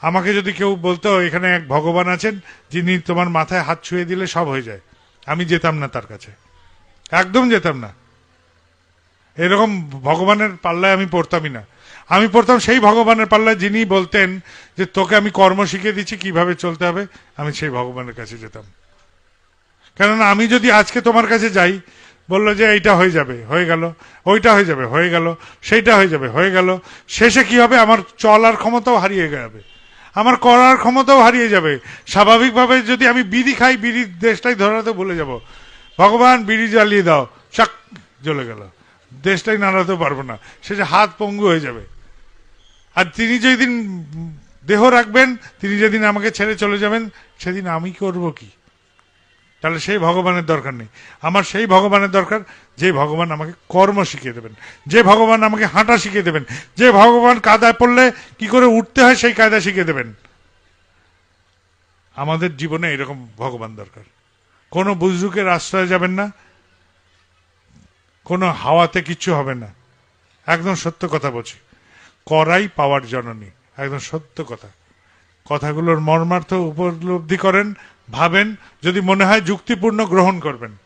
আমাকে যদি কেউ বলতো, এখানে এক ভগবান আছেন, যিনি তোমার মাথায় হাত ছুঁয়ে দিলে সব হয়ে যায়। আমি যেতাম না তার কাছে। একদম যেতাম না। এরকম ভগবানের পাল্লায় আমি পড়তামই না। আমি পড়তাম সেই ভগবানের পাল্লায় যিনি বলতেন যে, তোকে আমি কর্ম শিখিয়ে দিচ্ছি, কীভাবে চলতে হবে? আমি সেই ভগবানের কাছে যেতাম। কেননা আমি যদি আজকে তোমার কাছে যাই বলল যে এইটা হয়ে যাবে, হয়ে গেল। ওইটা হয়ে যাবে, হয়ে গেল। সেইটা হয়ে যাবে, হয়ে গেল। শেষে কি হবে? আমার চলার ক্ষমতাও হারিয়ে যাবে। আমার করার ক্ষমতাও হারিয়ে যাবে। স্বাভাবিকভাবে যদি আমি বিড়ি খাই, বিড়ির দেশটাই ধরাতে ভুলে যাব। ভগবান, বিড়ি জ্বালিয়ে দাও। চাক, জ্বলে গেল। দেশটাই নাড়াতে পারব না। শেষে হাত পঙ্গু হয়ে যাবে। আর তিনি যেদিন দেহ রাখবেন, তিনি যেদিন আমাকে ছেড়ে চলে যাবেন, সেদিন আমি করব কি? তাহলে সেই ভগবানের দরকার নেই। আমার সেই ভগবানের দরকার, যে ভগবান আমাকে কর্ম শিখিয়ে দেবেন, যে ভগবান আমাকে হাঁটা শিখিয়ে দেবেন, যে ভগবান কাদায় পড়লে কি করে উঠতে হয় সেই কায়দা শিখিয়ে দেবেন। আমাদের জীবনে এরকম ভগবান দরকার। কোনো বুজরুকের আশ্রয় যাবেন না, কোনো হাওয়াতে কিচ্ছু হবে না। একদম সত্য কথা বলছি। করাই পাওয়ার জননী, একদম সত্য কথা। কথাগুলোর মর্মার্থ উপলব্ধি করেন ভাবেন যদি মনে হয় যুক্তিপূর্ণ গ্রহণ করবেন।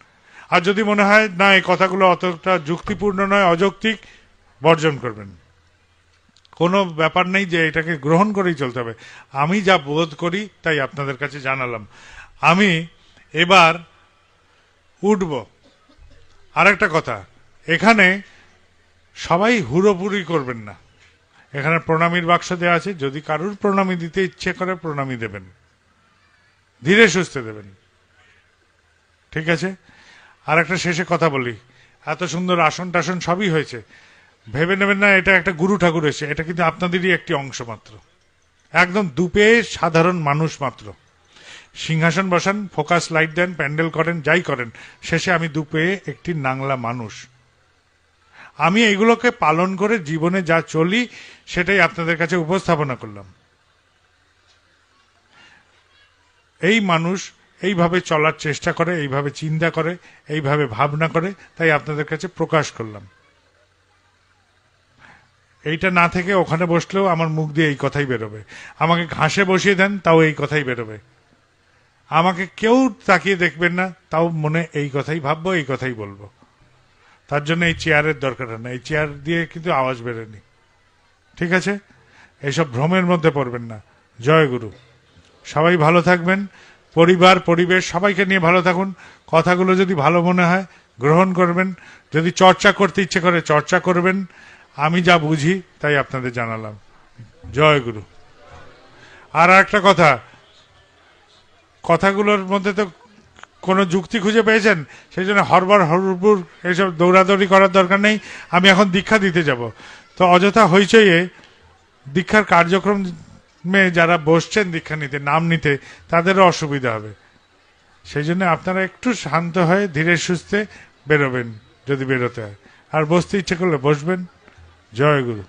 আর যদি মনে হয় না, এই কথাগুলো অতটা যুক্তিপূর্ণ নয়, অযৌক্তিক বর্জন করবেন। কোনো ব্যাপার নেই যে এটাকে গ্রহণ করেই চলতে হবে। আমি যা বোধ করি তাই আপনাদের কাছে জানালাম। আমি এবার উঠব। আরেকটা কথা, এখানে সবাই হুড়োপুরি করবেন না। এখানে প্রণামীর বাক্স দেওয়া আছে, যদি কারুর প্রণামী দিতে ইচ্ছে করে প্রণামী দেবেন। ধীরে সুস্থে দেবেন। ঠিক আছে? আর একটা শেষে কথা বলি। এত সুন্দর আসন টাসন সবই হয়েছে। ভেবে নেবেন না, এটা একটা গুরু ঠাকুর এসে এটা কিন্তু আপনাদেরই একটি অংশ মাত্র। একদম দুপে সাধারণ মানুষ মাত্র। সিংহাসন বসান, ফোকাস লাইট দেন, প্যান্ডেল করেন, যাই করেন, শেষে আমি দুপে একটি নাংলা মানুষ। আমি এগুলোকে পালন করে জীবনে যা চলি, সেটাই আপনাদের কাছে উপস্থাপনা করলাম। এই মানুষ এইভাবে চলার চেষ্টা করে, এইভাবে চিন্তা করে, এইভাবে ভাবনা করে, তাই আপনাদের কাছে প্রকাশ করলাম। এইটা না থেকে ওখানে বসলেও আমার মুখ দিয়ে এই কথাই বেরোবে। আমাকে ঘাসে বসিয়ে দেন, তাও এই কথাই বেরোবে। আমাকে কেউ তাকিয়ে দেখবেন না, তাও মনে এই কথাই ভাববো, এই কথাই বলব। তার জন্য এই চেয়ারের দরকার না এই চেয়ার দিয়ে কিন্তু আওয়াজ বেরোয়নি। ঠিক আছে? এইসব ভ্রমের মধ্যে পড়বেন না। জয় গুরু। সবাই ভালো থাকবেন। পরিবার, পরিবেশ, সবাইকে নিয়ে ভালো থাকুন। কথাগুলো যদি ভালো মনে হয়, গ্রহণ করবেন। যদি চর্চা করতে ইচ্ছে করে, চর্চা করবেন। আমি যা বুঝি, তাই আপনাদের জানালাম। জয় গুরু। আর একটা কথা, কথাগুলোর মধ্যে তো কোনো যুক্তি খুঁজে পেয়েছেন? সেই জন্য হরবার, হরবুর এইসব দৌড়াদৌড়ি করার দরকার নেই। আমি এখন দীক্ষা দিতে যাব। তো অযথা হইচইয়ে দীক্ষার কার্যক্রমে যারা বসছেন দীক্ষা নিতে, নাম নিতে, তাদেরও অসুবিধা হবে। সেই জন্য আপনারা একটু শান্ত হয়ে, ধীরে সুস্থে বেরোবেন, যদি বেরোতে হয়। আর বসতে ইচ্ছে করলে বসবেন। জয় গুরু।